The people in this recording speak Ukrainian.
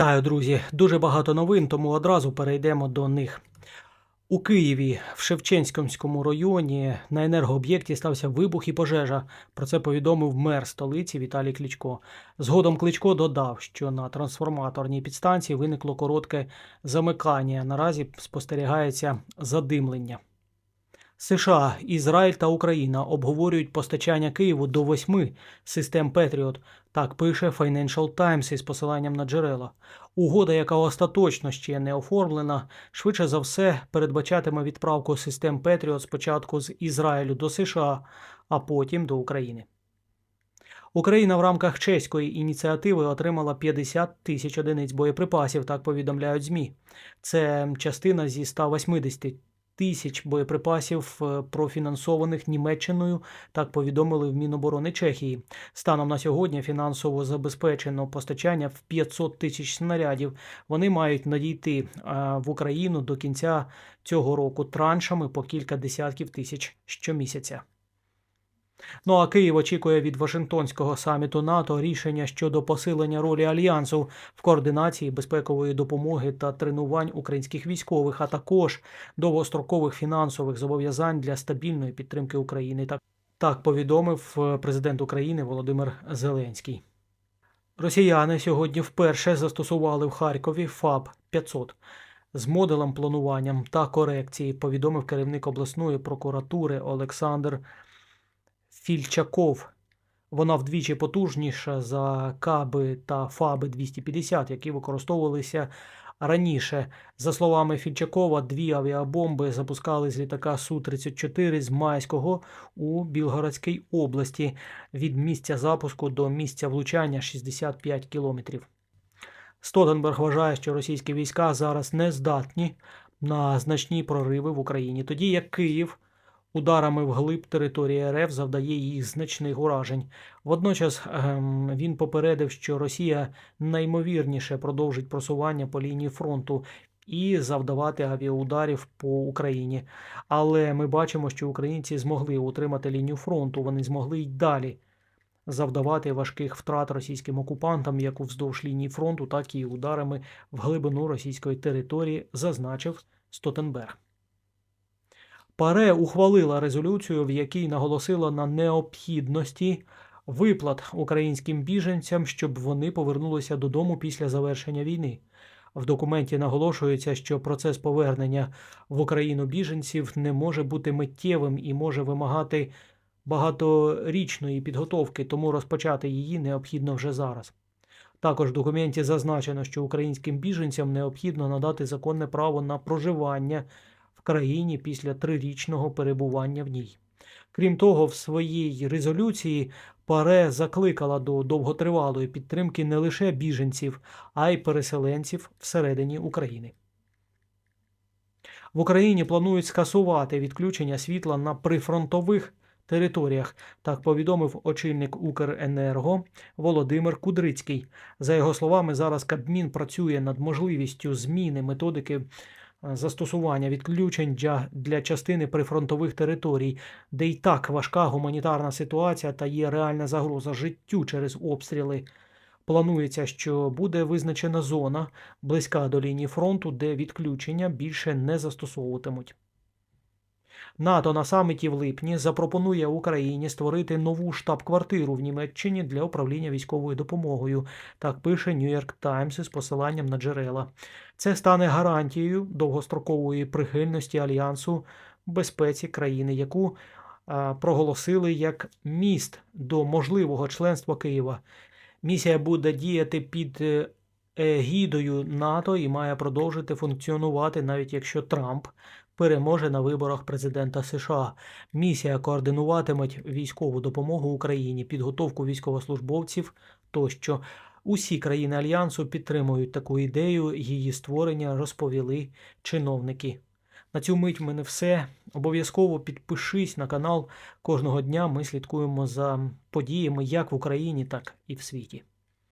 Вітаю, друзі! Дуже багато новин, тому одразу перейдемо до них. У Києві в Шевченськомському районі на енергооб'єкті стався вибух і пожежа. Про це повідомив мер столиці Віталій Кличко. Згодом Кличко додав, що на трансформаторній підстанції виникло коротке замикання. Наразі спостерігається задимлення. США, Ізраїль та Україна обговорюють постачання Києву до восьми систем Петріот. Так пише Financial Times із посиланням на джерела. Угода, яка остаточно ще не оформлена, швидше за все передбачатиме відправку систем Петріот спочатку з Ізраїлю до США, а потім до України. Україна в рамках чеської ініціативи отримала 50 тисяч одиниць боєприпасів, так повідомляють ЗМІ. Це частина зі 180 тисяч боєприпасів, е, профінансованих Німеччиною, так повідомили в Міноборони Чехії. Станом на сьогодні фінансово забезпечено постачання в 500 тисяч снарядів. Вони мають надійти е, в Україну до кінця цього року траншами по кілька десятків тисяч щомісяця. Ну а Київ очікує від Вашингтонського саміту НАТО рішення щодо посилення ролі альянсу в координації безпекової допомоги та тренувань українських військових, а також довгострокових фінансових зобов'язань для стабільної підтримки України. Так, так повідомив е, президент України Володимир Зеленський. Росіяни сьогодні вперше застосували в Харкові ФАБ 500 з модулем плануванням та корекції. Повідомив керівник обласної прокуратури Олександр. Фільчаков. Вона вдвічі потужніша за каби та фаби 250, які використовувалися раніше. За словами Фільчакова, дві авіабомби запускали з літака Су-34 з Майського у Білгородській області від місця запуску до місця влучання 65 кілометрів. Столтенберг вважає, що російські війська зараз не здатні на значні прориви в Україні, тоді як Київ ударами вглиб території РФ завдає їй значних уражень. Водночас ем, він попередив, що Росія наймовірніше продовжить просування по лінії фронту. І завдавати авіаударів по Україні. Але ми бачимо, що українці змогли утримати лінію фронту. Вони змогли й далі завдавати важких втрат російським окупантам, як вздовж лінії фронту, так і ударами в глибину російської території, зазначив Стотенберг. ПАРЕ ухвалила резолюцію, в якій наголосила на необхідності виплат українським біженцям, щоб вони повернулися додому після завершення війни. В документі наголошується, що процес повернення в Україну біженців не може бути миттєвим і може вимагати багаторічної підготовки, тому розпочати її необхідно вже зараз. Також в документі зазначено, що українським біженцям необхідно надати законне право на проживання країні після трирічного перебування в ній. Крім того, в своїй резолюції ПАРЕ закликала до довготривалої підтримки не лише біженців, а й переселенців всередині України. В Україні планують скасувати відключення світла на прифронтових територіях, так повідомив очільник Укренерго Володимир Кудрицький. За його словами, зараз Кабмін працює над можливістю зміни методики застосування відключень для, для частини прифронтових територій, де й так важка гуманітарна ситуація та є реальна загроза життю через обстріли. Планується, що буде визначена зона близька до лінії фронту, де відключення більше не застосовуватимуть. НАТО на саміті в липні запропонує Україні створити нову штаб-квартиру в Німеччині для управління військовою допомогою. Так пише New York Times із посиланням на джерела. Це стане гарантією довгострокової прихильності альянсу безпеці країни, яку проголосили як міст до можливого членства Києва. Місія буде діяти під е, егідою НАТО і має продовжити функціонувати, навіть якщо Трамп переможе на виборах президента США. Місія координуватиме військову допомогу Україні, підготовку військовослужбовців тощо. Усі країни альянсу підтримують таку ідею. Її створення розповіли чиновники. На цю мить в мене все. Обов'язково підпишись на канал. Кожного дня ми слідкуємо за подіями як в Україні, так і в світі.